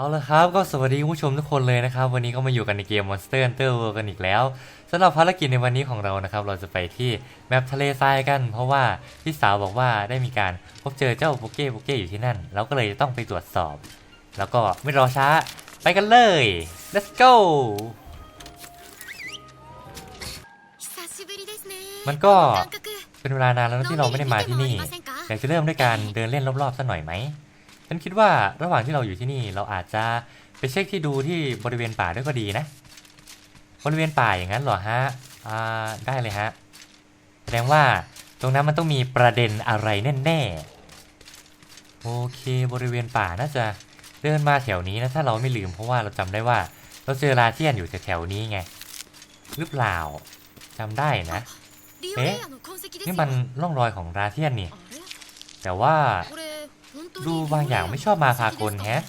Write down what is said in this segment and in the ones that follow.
เอาละครับก็สวัสดีผู้ชมทุกคนเลยนะครับ วันนี้ก็มาอยู่กันในเกม Monster Hunter World กันอีกแล้วสำหรับภารกิจในวันนี้ของเรานะครับ เราจะไปที่แมปทะเลทรายกัน เพราะว่าพี่สาวบอกว่าได้มีการพบเจอเจ้าโปเก้โปเก้อยู่ที่นั่น เราก็เลยต้องไปตรวจสอบ แล้วก็ไม่รอช้าไปกันเลย let's go มันก็เป็นเวลานานแล้วที่เราไม่ได้มาที่นี่อยากจะเริ่มด้วยการเดินเล่นรอบๆสักหน่อยไหม ฉันคิดว่าระหว่างที่เราอยู่ที่นี่เราอาจจะไปเช็คที่ดูที่บริเวณป่าด้วยก็ดีนะ บริเวณป่าอย่างนั้นเหรอฮะอ่าได้เลยฮะแสดงว่าตรงนั้นมันต้องมีประเด็นอะไรแน่ๆโอเคบริเวณป่าน่าจะเดินมาแถวนี้นะถ้าเราไม่ลืมเพราะว่าเราจำได้ว่า เราเจอราเทียนอยู่แถวๆนี้ไงหรือเปล่าจำได้นะเอ๊ะนี่มันร่องรอยของราเทียนนี่แต่ว่า ดูบางอย่างไม่ชอบมาพากลแฮะ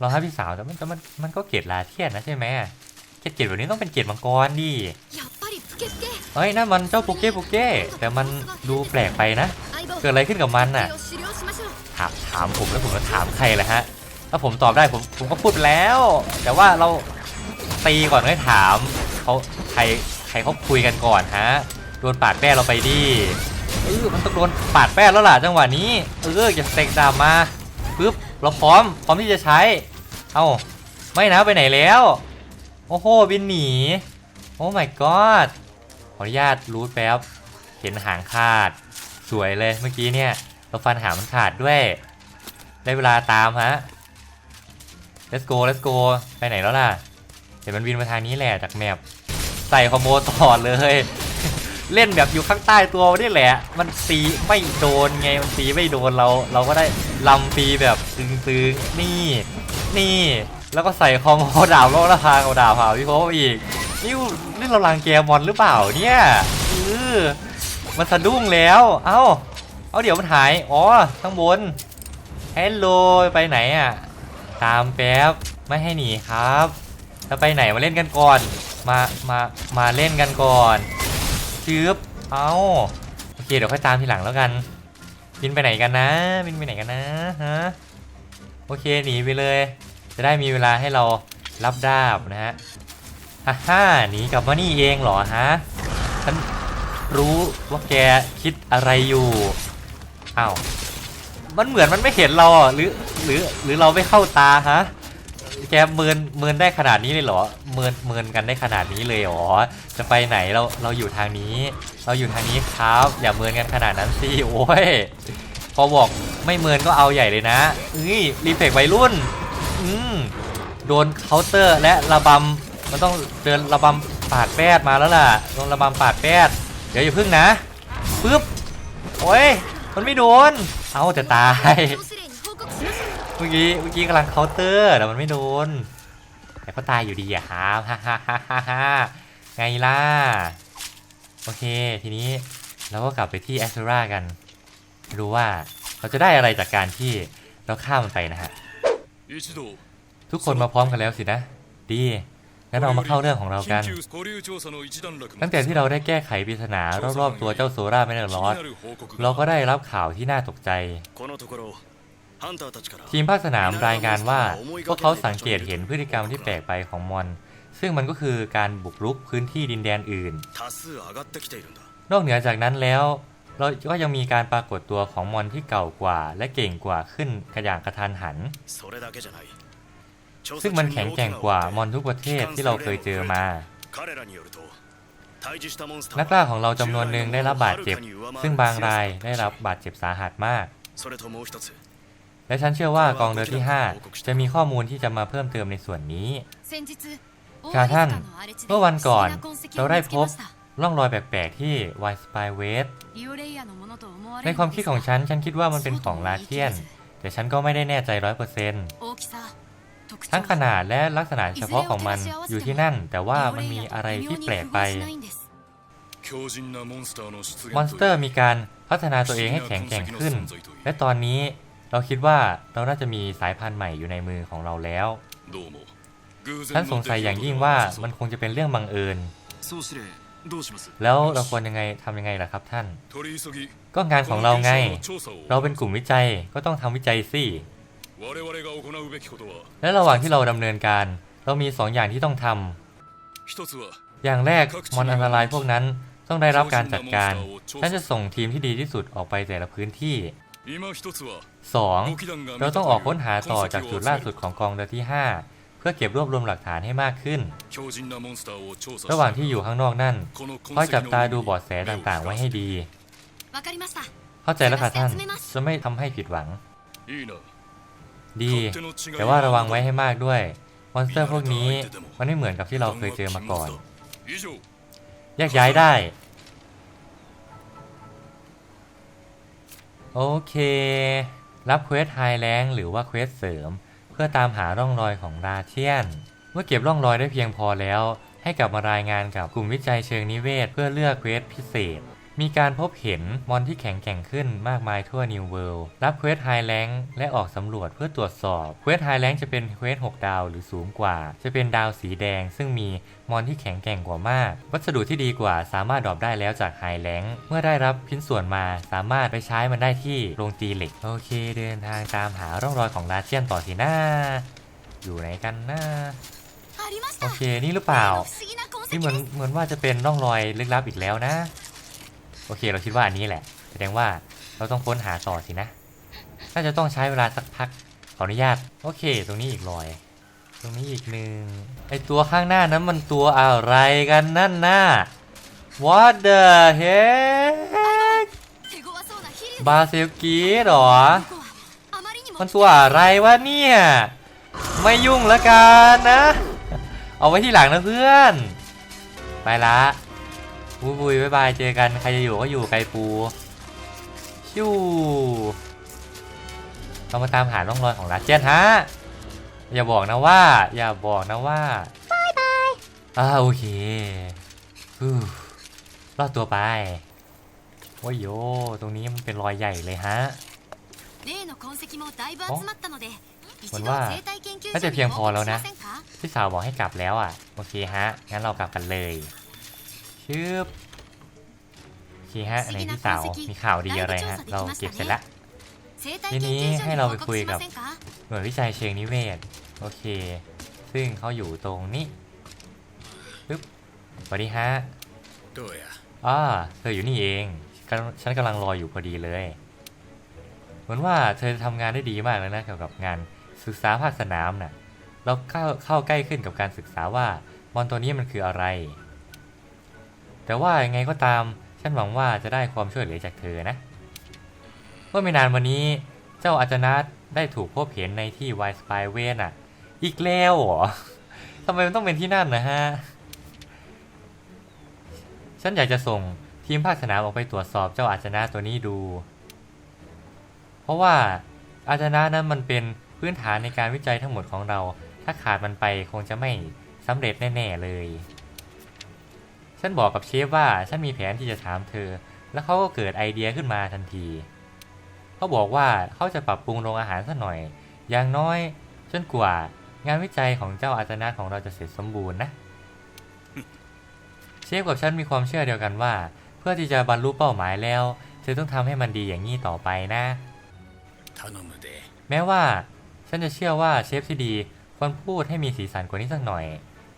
รอครับพี่สาวแต่มันมันมันก็เกล็ดลาเทียนนะใช่ไหมเกล็ดเกล็ดแบบนี้ต้องเป็นเกล็ดมังกรดิเฮ้ยนั่นมันเจ้าปุเก้ปุเก้แต่มันดูแปลกไปนะ เกิดอะไรขึ้นกับมันน่ะ ถามถามผมแล้วผมก็ถามใครแหละฮะ ถ้าผมตอบได้ผมผมก็พูดแล้ว แต่ว่าเราตีก่อนไม่ถามเขาใครใครเขาคุยกันก่อนฮะโดนปาดแป้เราไปดิ เออมันต้องโดนปาดแป้แล้วล่ะจังหวะนี้เอออย่าเตกดาบมาปึ๊บเราพร้อมพร้อมที่จะใช้ เอ้าไม่นะไปไหนแล้ว โอ้โหบินหนีโอ้ my god ขออนุญาตรูดแป๊บเห็นหางขาด สวยเลยเมื่อกี้เนี่ย เราฟันหางมันขาดด้วย ได้เวลาตามฮะ let's go let's go ไปไหนแล้วล่ะเดี๋ยวมันวินมาทางนี้แหละจากแมปใส่คอมโบต่อเลย เล่นแบบอยู่ข้างใต้ตัวนี่แหละ มันตีไม่โดนไงมันตีไม่โดนเรา เราก็ได้ลำตีแบบตึงๆนี่ นี่ แล้วก็ใส่คอมโบดาบโลกละพาเอาดาบเผาพี่โคอีกนี่นี่เราลังแกมอนหรือเปล่าเนี่ยเออมันสะดุ้งแล้ว เอ้า เอาเดี๋ยวมันหาย อ๋อข้างบนฮัลโหลไปไหนอะ ตามแป๊บ ไม่ให้หนีครับ จะไปไหนมาเล่นกันก่อน มา มา มาเล่นกันก่อน ชืบเอาโอเคเดี๋ยวค่อยตามทีหลังแล้วกัน บินไปไหนกันนะ บินไปไหนกันนะฮะโอเคหนีไปเลย จะได้มีเวลาให้เรารับดาบนะฮะฮ่าฮ่าหนีกลับมานี่เองเหรอฮะฉันรู้ว่าแกคิดอะไรอยู่อ้าวมันเหมือนมันไม่เห็นเราหรือหรือหรือเราไม่เข้าตาฮะ แกเมินเมินได้ขนาดนี้เลยเหรอเมินเมินกันได้ขนาดนี้เลยเหรอจะไปไหนเราเราอยู่ทางนี้ เราอยู่ทางนี้ครับอย่าเมินกันขนาดนั้นสิโอ้ยพอบอกไม่เมินก็เอาใหญ่เลยนะเอ้ยรีเฟกวัยรุ่นอืมโดนเคาน์เตอร์และระบำมันต้องเดินระบำปาดแปดมาแล้วล่ะโดนระบำปาดแปดเดี๋ยวอย่าพึ่งนะปึ๊บโอ้ยมันไม่โดนเอาจะตาย เมื่อกี้เมื่อกี้กำลังเคาน์เตอร์แต่มันไม่โดน แต่ก็ตายอยู่ดีอะครัฮ่าฮ่าฮ่าฮ่าไงล่ะ โอเค ทีนี้เราก็กลับไปที่แอสเซรากัน ดูว่าเราจะได้อะไรจากการที่เราฆ่ามันไปนะฮะ ทุกคนมาพร้อมกันแล้วสินะ ดีงั้นเรามาเข้าเรื่องของเรากัน ตั้งแต่ที่เราได้แก้ไขปริศนารอบๆตัวเจ้าโซราไม่เนอร์ลอดเราก็ได้รับข่าวที่น่าตกใจ ทีมภาคสนามรายงานว่า พวกเขาสังเกตเห็นพฤติกรรมที่แปลกไปของมอน ซึ่งมันก็คือการบุกรุกพื้นที่ดินแดนอื่น นอกเหนือจากนั้นแล้วเราก็ยังมีการปรากฏตัวของมอนที่เก่ากว่า และเก่งกว่าขึ้นกระย่างกระทันหัน ซึ่งมันแข็งแกร่งกว่ามอนทุกประเทศที่เราเคยเจอมา นักล่าของเราจำนวนหนึ่งได้รับบาดเจ็บ ซึ่งบางรายได้รับบาดเจ็บสาหัสมาก และฉันเชื่อว่ากองเรือที่ 5 จะมีข้อมูลที่จะมาเพิ่มเติมในส่วนนี้กาท่าน เมื่อวันก่อน เราได้พบร่องรอยแปลกๆที่ไวสปายเวสในความคิดของฉัน ฉันคิดว่ามันเป็นของลาเทียน แต่ฉันก็ไม่ได้แน่ใจร้อยเปอร์เซ็นต์ทั้งขนาดและลักษณะเฉพาะของมันอยู่ที่นั่น แต่ว่ามันมีอะไรที่แปลกไปมอนสเตอร์มีการพัฒนาตัวเองให้แข็งแกร่งขึ้น และตอนนี้ เราคิดว่าเราน่าจะมีสายพันธุ์ใหม่อยู่ในมือของเราแล้ว ฉันสงสัยอย่างยิ่งว่ามันคงจะเป็นเรื่องบังเอิญ แล้วเราควรยังไงทำยังไงล่ะครับท่าน ก็งานของเราไง เราเป็นกลุ่มวิจัยก็ต้องทำวิจัยสิ และระหว่างที่เราดำเนินการ เรามีสองอย่างที่ต้องทำ อย่างแรกมอนอันตรายพวกนั้นต้องได้รับการจัดการ ฉันจะส่งทีมที่ดีที่สุดออกไปแต่ละพื้นที่ 2. เราต้องออกค้นหาต่อจากจุดล่าสุดของกองเรือที่ 5 เพื่อเก็บรวบรวมหลักฐานให้มากขึ้น ระหว่างที่อยู่ข้างนอกนั่นคอยจับตาดูบอดแสต่างๆ ไว้ให้ดี เข้าใจแล้วค่ะท่าน จะไม่ทำให้ผิดหวัง ดี แต่ว่าระวังไว้ให้มากด้วย มอนสเตอร์พวกนี้มันไม่เหมือนกับที่เราเคยเจอมาก่อน แยกย้ายได้ โอเค รับเควสไฮแรงหรือว่าเควสเสริม เพื่อตามหาร่องรอยของราเทียน เมื่อเก็บร่องรอยได้เพียงพอแล้ว ให้กลับมารายงานกับกลุ่มวิจัยเชิงนิเวศ เพื่อเลือกเควสพิเศษ มีการพบเห็นมอนที่แข็งแกร่งขึ้นมากมายทั่วนิวเวิลด์รับเควสไฮแลนด์และออกสำรวจเพื่อตรวจสอบเควสไฮแลนด์จะเป็นเควส6ดาวหรือสูงกว่า จะเป็นดาวสีแดง ซึ่งมีมอนที่แข็งแกร่งกว่ามาก วัสดุที่ดีกว่าสามารถดรอปได้แล้วจากไฮแลนด์เมื่อได้รับชิ้นส่วนมาสามารถไปใช้มันได้ที่โรงตีเหล็ก โอเคเดินทางตามหาร่องรอยของลาเชียนต่อทีหน้า อยู่ไหนกันนะโอเคนี่หรือเปล่านี่เหมือนเหมือนว่าจะเป็นร่องรอยลึกลับอีกแล้วนะ โอเคเราคิดว่าอันนี้แหละ แสดงว่าเราต้องค้นหาต่อสินะ น่าจะต้องใช้เวลาสักพัก ขออนุญาต โอเค ตรงนี้อีกรอย ตรงนี้อีกหนึ่งไอตัวข้างหน้านั้นมันตัวอะไรกันนั่นน่ะ What the heck บาเซลกีหรอ มันตัวอะไรวะเนี่ย ไม่ยุ่งละกันนะ เอาไว้ที่หลังนะเพื่อน ไปละ บุยบุยบายบายเจอกันใครจะอยู่ก็อยู่ไกลปูชิวเรามาตามหาร่องรอยของรัสเจนฮะ อย่าบอกนะว่า อย่าบอกนะว่าบายบายอ่าโอเครอดตัวไปว้ยโย ตรงนี้มันเป็นรอยใหญ่เลยฮะเหมันว่าน่าจะเพียงพอแล้วนะ พี่สาวบอกให้กลับแล้วอะ โอเคฮะ งั้นเรากลับกันเลย ชืบโอเคฮะในพี่สาวมีข่าวดีอะไรฮะ เราเก็บเสร็จแล้วทีนี้ให้เราไปคุยกับหน่วยวิจัยเชิงนิเวศ โอเค ซึ่งเขาอยู่ตรงนี้ปึ๊บสวัสดีฮะอ่าเธออยู่นี่เอง ฉันกำลังรออยู่พอดีเลย เหมือนว่าเธอทำงานได้ดีมากเลยนะเกี่ยวกับงานศึกษาภาคสนามนะ่ะ เราเข้าเข้าใกล้ขึ้นกับการศึกษาว่ามอนตัวนี้มันคืออะไร แต่ว่ายังไงก็ตาม ฉันหวังว่าจะได้ความช่วยเหลือจากเธอนะเมื่อไม่นานวันนี้ เจ้าอาจนาตได้ถูกพบเห็นในที่ไวสปายเวนอะ อีกแล้วเหรอทำไมมันต้องเป็นที่นั่นนะฮะ ฉันอยากจะส่งทีมภาคสนามออกไปตรวจสอบเจ้าอาชนะตัวนี้ดู เพราะว่าอาชนะนั้นมันเป็นพื้นฐานในการวิจัยทั้งหมดของเรา ถ้าขาดมันไปคงจะไม่สำเร็จแน่ ๆ เลย ฉันบอกกับเชฟว่าฉันมีแผนที่จะถามเธอ แล้วเขาก็เกิดไอเดียขึ้นมาทันที เขาบอกว่าเขาจะปรับปรุงโรงอาหารสักหน่อย อย่างน้อยจนกว่างานวิจัยของเจ้าอาจารนาของเราจะเสร็จสมบูรณ์นะ เชฟกับฉันมีความเชื่อเดียวกันว่า เพื่อที่จะบรรลุเป้าหมายแล้ว เธอต้องทำให้มันดีอย่างนี้ต่อไปนะ แม้ว่า ฉันจะเชื่อว่าเชฟที่ดีควรพูดให้มีสีสันกว่านี้สักหน่อย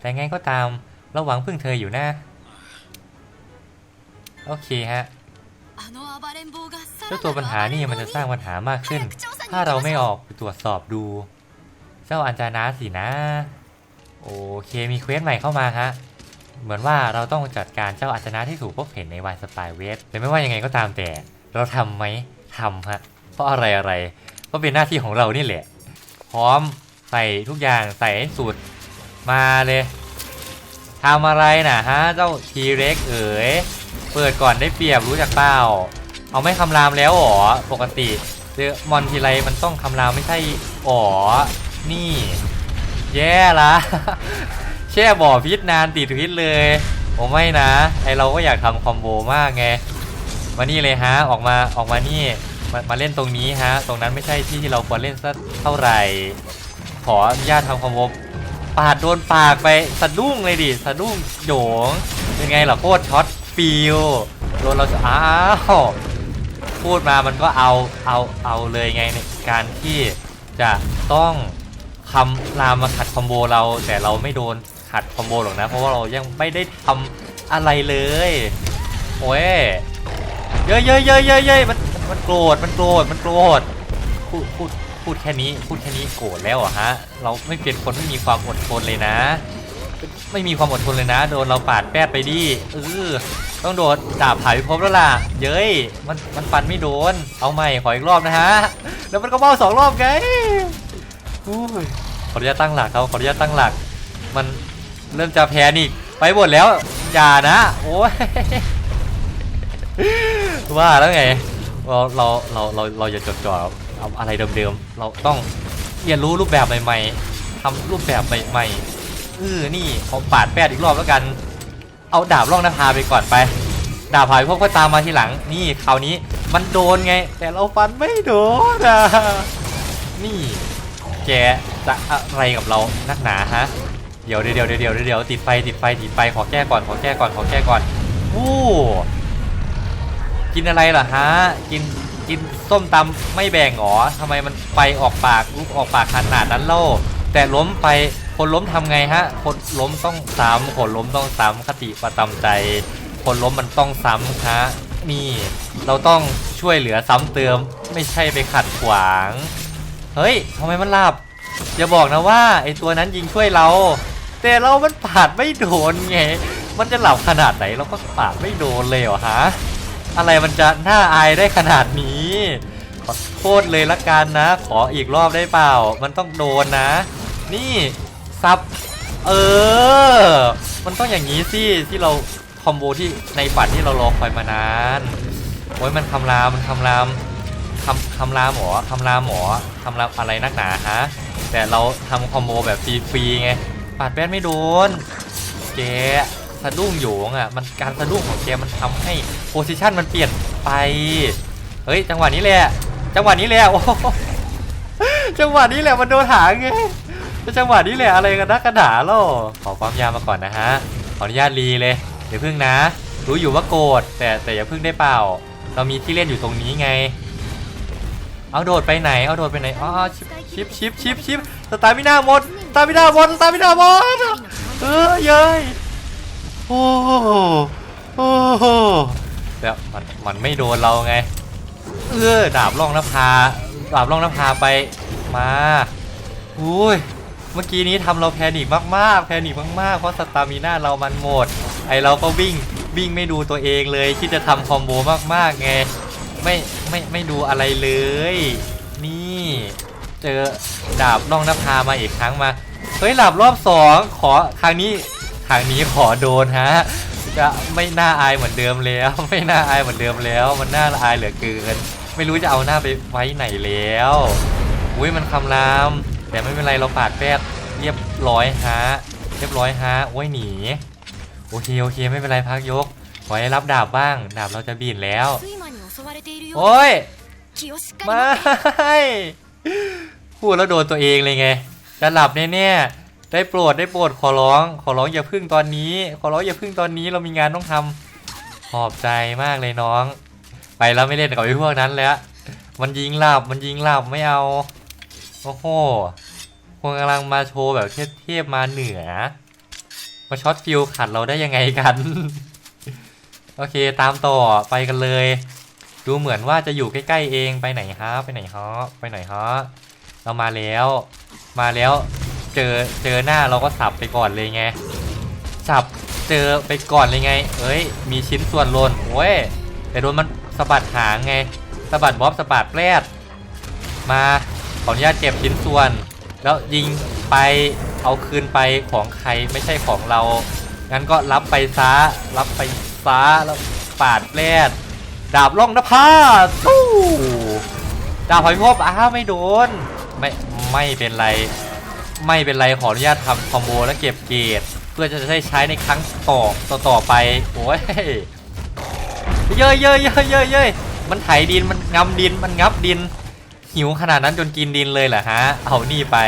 แต่ไงก็ตามเราหวังพึ่งเธออยู่นะ โอเคฮะเจ้าตัวปัญหานี่มันจะสร้างปัญหามากขึ้น ถ้าเราไม่ออกไปตรวจสอบดู เจ้าอัญจานาสินะ โอเคมีเควสใหม่เข้ามาฮะเหมือนว่าเราต้องจัดการเจ้าอัญจนาที่ถูกพบเห็นในวายสปายเวสแต่ไม่ว่ายังไงก็ตามแต่ เราทำไหมทำฮะเพราะอะไรอะไรก็เป็นหน้าที่ของเรานี่แหละ พร้อมใส่ทุกอย่างใส่ให้สุดมาเลยทำอะไรนะฮะเจ้าทีเร็กเอ๋ย เปิดก่อนได้เปรียบรู้จักเปล่า เอาไม่คำรามแล้วหรอ ปกติเจอมอนทีไรมันต้องคำรามไม่ใช่อ๋อ นี่ แย่ละแช่บ่อพิษนานติดพิษเลยโอ้ไม่นะ ไอเราก็อยากทำคอมโบมากไง มานี่เลยฮะ ออกมาออกมานี่มามาเล่นตรงนี้ฮะ ตรงนั้นไม่ใช่ที่ที่เราควรเล่นสักเท่าไหร่ ขออนุญาตทำคอมโบปาดโดนปากไปสะดุ้งเลยดิสะดุ้งโหยงเป็นไงล่ะโคตรช็อต ฟิลโดนเราจะอ้าวพูดมามันก็เอาเอาเอาเลยไงในการที่จะต้องคำรามมาขัดคอมโบเรา แต่เราไม่โดนขัดคอมโบหรอกนะ เพราะว่าเรายังไม่ได้ทำอะไรเลยโอ้ยเย้ยเย้ยเย้ยเย้ยเย้ยมันมันโกรธมันโกรธมันโกรธพูดพูดพูดแค่นี้พูดแค่นี้โกรธแล้วอะฮะ เราไม่เป็นคนไม่มีความอดทนเลยนะ ไม่มีความอดทนเลยนะ โดนเราปาดแป๊ดไปดิเออ ต้องโดนดาบผ่าพิภพแล้วล่ะ เย้ย มันมันฟันไม่โดน เอาใหม่ขออีกรอบนะฮะ แล้วมันก็เบ้าสองรอบไงอุ้ยขออนุญาตตั้งหลักเขาขออนุญาตตั้งหลัก มันเริ่มจะแพ้นิกไปหมดแล้ว อย่านะ โอ้ยว่าแล้วไง เราเราเราเราเราอย่าจดจ่อเอาอะไรเดิมๆ เราต้องเรียนรู้รูปแบบใหม่ๆทำรูปแบบใหม่ๆเออนี่ขอปาดแปดอีกรอบแล้วกัน เอาดาบล่องนภาไปก่อนไป ดาบหายพวกก็ตามมาทีหลัง นี่คราวนี้มันโดนไง แต่เราฟันไม่โดนอะนี่แกจะอะไรกับเรานักหนาฮะเดี๋ยวเดี๋ยวเดี๋ยวเดี๋ยวเดี๋ยวติดไฟติดไฟติดไฟขอแก้ก่อนขอแก้ก่อนขอแก้ก่อนวู้กินอะไรล่ะฮะกินกินส้มตำไม่แบ่งหรอทำไมมันไฟออกปากลุกออกปากขนาดนั้นเล่าแต่ล้มไป คนล้มทำไงฮะ คนล้มต้องซ้ำคนล้มต้องซ้ำคติประจำใจ คนล้มมันต้องซ้ำฮะนี่เราต้องช่วยเหลือซ้ำเติม ไม่ใช่ไปขัดขวาง เฮ้ยทำไมมันหลับอย่าบอกนะว่าไอตัวนั้นยิงช่วยเรา แต่เรามันปาดไม่โดนไง มันจะหลับขนาดไหนเราก็ปาดไม่โดนเลยเหรอฮะ อะไรมันจะน่าอายได้ขนาดนี้ ขอโทษเลยละกันนะ ขออีกรอบได้เปล่า มันต้องโดนนะ นี่ ซับ เออ มันต้องอย่างนี้สิที่เราคอมโบที่ในฝันที่เรารอคอยมานานโอ้ยมันคำรามมันคำรามคำคำรามหมอคำรามหมอคำรามอะไรนักหนาฮะแต่เราทำคอมโบแบบฟรีๆไงปาดแป้นไม่โดนแกสะดุ้งโยงอะมันการสะดุ้งของแกมันทำให้โพซิชันมันเปลี่ยนไปเฮ้ยจังหวะนี้แหละจังหวะนี้แหละโอ้โหจังหวะนี้แหละมันโดนหางไง จังหวะนี้แหละอะไรกันนักกระดาล่อขอความยาวมาก่อนนะฮะ ขออนุญาตรีเลยเดี๋ยวพึ่งนะ รู้อยู่ว่าโกรธแต่แต่อย่าพึ่งได้เปล่า เรามีที่เล่นอยู่ตรงนี้ไง เอาโดดไปไหน เอาโดดไปไหน อ๋อ ชิปชิปชิปชิปชิปสตาร์มิน่าหมดสตาร์มิน่าหมดสตาร์มิน่าหมดเออเย้ยโอ้โหโอ้โหแต่มันมันไม่โดนเราไง เออดาบล่องนภาดาบล่องนภาไปมาอุ้ย เมื่อกี้นี้ทำเราแพนิกมากๆ แพนิกมากๆ เพราะสตามิน่าเรามันหมด ไอเราก็วิ่งวิ่งไม่ดูตัวเองเลยคิดจะทำคอมโบมากๆไง ไม่ไม่ไม่ดูอะไรเลย นี่ เจอดาบล่องนภามาอีกครั้งมา เฮ้ยหลับรอบสองขอครั้งนี้ครั้งนี้ขอโดนฮะจะไม่น่าอายเหมือนเดิมแล้ว ไม่น่าอายเหมือนเดิมแล้ว มันน่าอายเหลือเกิน ไม่รู้จะเอาหน้าไปไว้ไหนแล้ว อุ้ยมันคำราม แต่ไม่เป็นไรเราปาดแปดเรียบร้อยฮะเรียบร้อยฮะโอ้ยหนีโอเคโอเคไม่เป็นไรพักยกขอให้รับดาบบ้าง ดาบเราจะบินแล้ว โอ้ยไม่พูดแล้วโดนตัวเองเลยไงจะหลับแน่ๆได้โปรดได้โปรดขอร้อง ขอร้องอย่าพึ่งตอนนี้ ขอร้องอย่าพึ่งตอนนี้เรามีงานต้องทำขอบใจมากเลยน้อง ไปแล้วไม่เล่นกับไอ้พวกนั้นแล้ว มันยิงหลับมันยิงหลับไม่เอา โอ้โหคงกำลังมาโชว์แบบเทพๆมาเหนือ มาช็อตฟิลขัดเราได้ยังไงกัน โอเคตามต่อไปกันเลย ดูเหมือนว่าจะอยู่ใกล้ ๆ เองไปไหนฮะไปไหนฮะไปไหนฮะเรามาแล้ว มาแล้วเจอเจอหน้าเราก็สับไปก่อนเลยไงสับเจอไปก่อนเลยไง เอ้ย มีชิ้นส่วนหล่นโอ้ยแต่โดนมันสะบัดหางไงสะบัดบ๊อบสะบัดแปรดมา ขออนุญาตเก็บชิ้นส่วน แล้วยิงไปเอาคืนไปของใครไม่ใช่ของเรา งั้นก็รับไปซะรับไปซะแล้วปาดแปดดาบล่องนภาสู้ดาบหอยพบอ้าวไม่โดน ไม่ไม่เป็นไร ไม่เป็นไรขออนุญาตทำคอมโบแล้วเก็บเกรดเพื่อจะได้ใช้ในครั้งต่อต่อต่อไปโอ้ยเย้ยเย้ยเย้ยเย้ยเย้ยมันไถดินมันงำดินมันงับดิน หิวขนาดนั้นจนกินดินเลยเหรอฮะ เอานี่ไป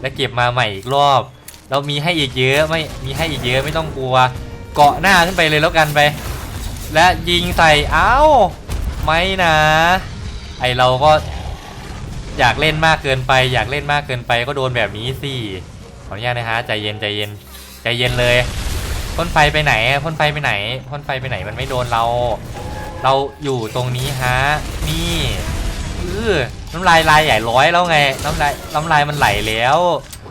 แล้วเก็บมาใหม่อีกรอบ เรามีให้อีกเยอะไม่มีให้อีกเยอะไม่ต้องกลัว เกาะหน้าขึ้นไปเลยแล้วกันไป และยิงใส่เอ้าไม่นะ ไอเราก็อยากเล่นมากเกินไป อยากเล่นมากเกินไปก็โดนแบบนี้สิขออนุญาตนะฮะใจเย็นใจเย็นใจเย็นเลยพ่นไฟไปไหนพ่นไฟไปไหนพ่นไฟไปไหนมันไม่โดนเรา เราอยู่ตรงนี้ฮะนี่เออ น้ำลายลายใหญ่ร้อยแล้วไง น้ำลายน้ำลายมันไหลแล้ว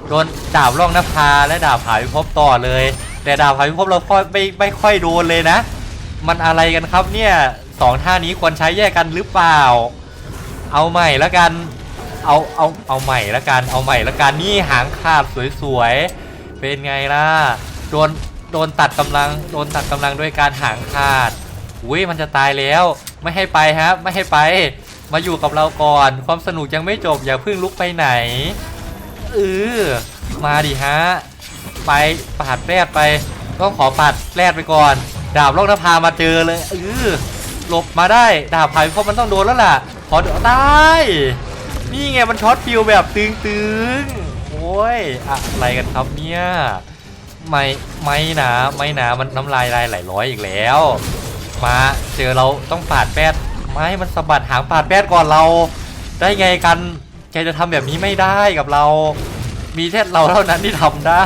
โดนดาบร่องนภาและดาบหาพิภพต่อเลย แต่ดาบหาพิภพเราค่อยไม่ไม่ค่อยโดนเลยนะ มันอะไรกันครับเนี่ยสองท่านี้ควรใช้แยกกันหรือเปล่า เอาใหม่แล้วกัน เอาเอาเอาใหม่แล้วกัน เอาใหม่แล้วกันนี่หางขาดสวยๆ เป็นไงล่ะ โดนโดนตัดกำลังโดนตัดกำลังด้วยการหางขาด อุ้ยมันจะตายแล้ว ไม่ให้ไปครับไม่ให้ไป มาอยู่กับเราก่อน ความสนุกยังไม่จบอย่าเพิ่งลุกไปไหนเออมาดิฮะ ไปปาดแรดไป ต้องขอปาดแรดไปก่อน ดาบโลกนภามาเจอเลยเออหลบมาได้ ดาบไผ่เพราะมันต้องโดนแล้วล่ะ ขอเดี๋ยวได้ นี่ไงมันช็อตฟิวแบบตึงๆ โอ้ย อะไรกันครับเนี่ย ไม่ไม่นะไม่นะมันน้ำลายลายไหลร้อยอีกแล้ว มาเจอเราต้องปาดแปด ไม่มันสะบัดหางปาดแปดก่อนเรา ได้ไงกันแกจะทำแบบนี้ไม่ได้กับเรา มีแค่เราเท่านั้นที่ทำได้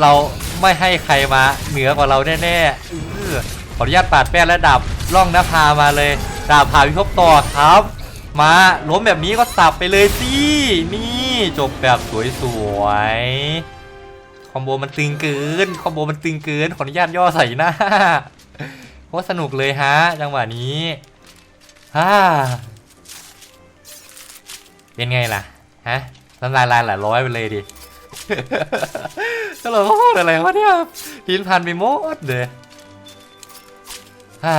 เราไม่ให้ใครมาเหนือกว่าเราแน่ๆอขออนุญาตปาดแป้นและดาบล่องนภามาเลยดาบผ่าพิภพต่อครับ มาล้มแบบนี้ก็สับไปเลยสินี่จบแบบสวยๆคอมโบมันตึงเกินคอมโบมันตึงเกินขออนุญาตย่อใส่หน้าโคตรสนุกเลยฮะ จังหวะนี้ ฮ่าเป็นไงล่ะ ฮะน้ำลายลายหลายร้อยไปเลยดิตลกพูดอะไรวะเนี่ยพินพันไปหมดเลยฮ่า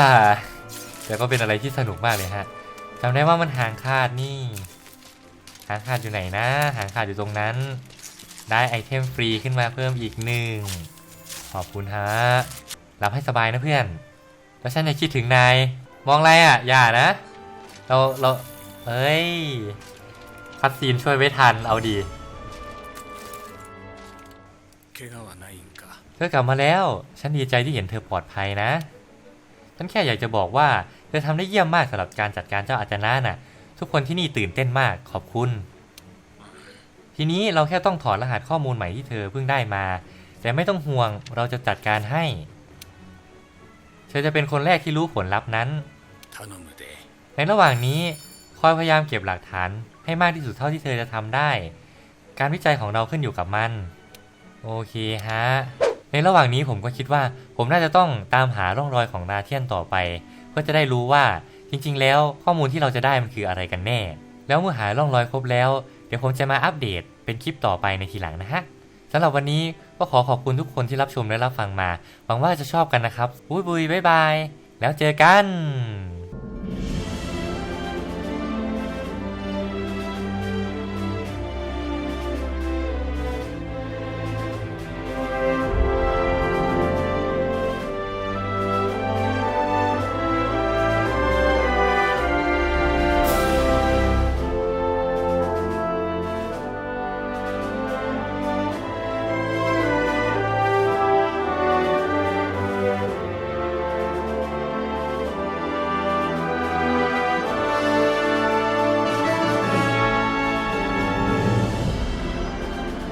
แต่ก็เป็นอะไรที่สนุกมากเลยฮะจำได้ว่ามันหางขาดนี่ หางขาดอยู่ไหนนะ หางขาดอยู่ตรงนั้น ได้ไอเทมฟรีขึ้นมาเพิ่มอีกหนึ่ง ขอบคุณฮะรับให้สบายนะเพื่อน แล้วฉันจะคิดถึงนาย มองอะไรอะ อย่านะ เราเราเอ้ยคัดซีนช่วยไว้ทัน เอาดีเธอกลับมาแล้ว ฉันดีใจที่เห็นเธอปลอดภัยนะ ฉันแค่อยากจะบอกว่า เธอทำได้เยี่ยมมากสำหรับการจัดการเจ้าอาจารย์น่ะ ทุกคนที่นี่ตื่นเต้นมาก ขอบคุณ ทีนี้เราแค่ต้องถอดรหัสข้อมูลใหม่ที่เธอเพิ่งได้มา แต่ไม่ต้องห่วง เราจะจัดการให้ เธอจะเป็นคนแรกที่รู้ผลลัพธ์นั้น ในระหว่างนี้คอยพยายามเก็บหลักฐานให้มากที่สุดเท่าที่เธอจะทำได้ การวิจัยของเราขึ้นอยู่กับมัน โอเคฮะ ในระหว่างนี้ผมก็คิดว่า ผมน่าจะต้องตามหาร่องรอยของนาเทียนต่อไป เพื่อจะได้รู้ว่าจริง ๆ แล้วข้อมูลที่เราจะได้มันคืออะไรกันแน่ แล้วเมื่อหาร่องรอยครบแล้ว เดี๋ยวผมจะมาอัปเดตเป็นคลิปต่อไปในทีหลังนะฮะสำหรับวันนี้ก็ขอขอบคุณทุกคนที่รับชมและรับฟังมา หวังว่าจะชอบกันนะครับ บุยบุยบ๊ายบาย แล้วเจอกัน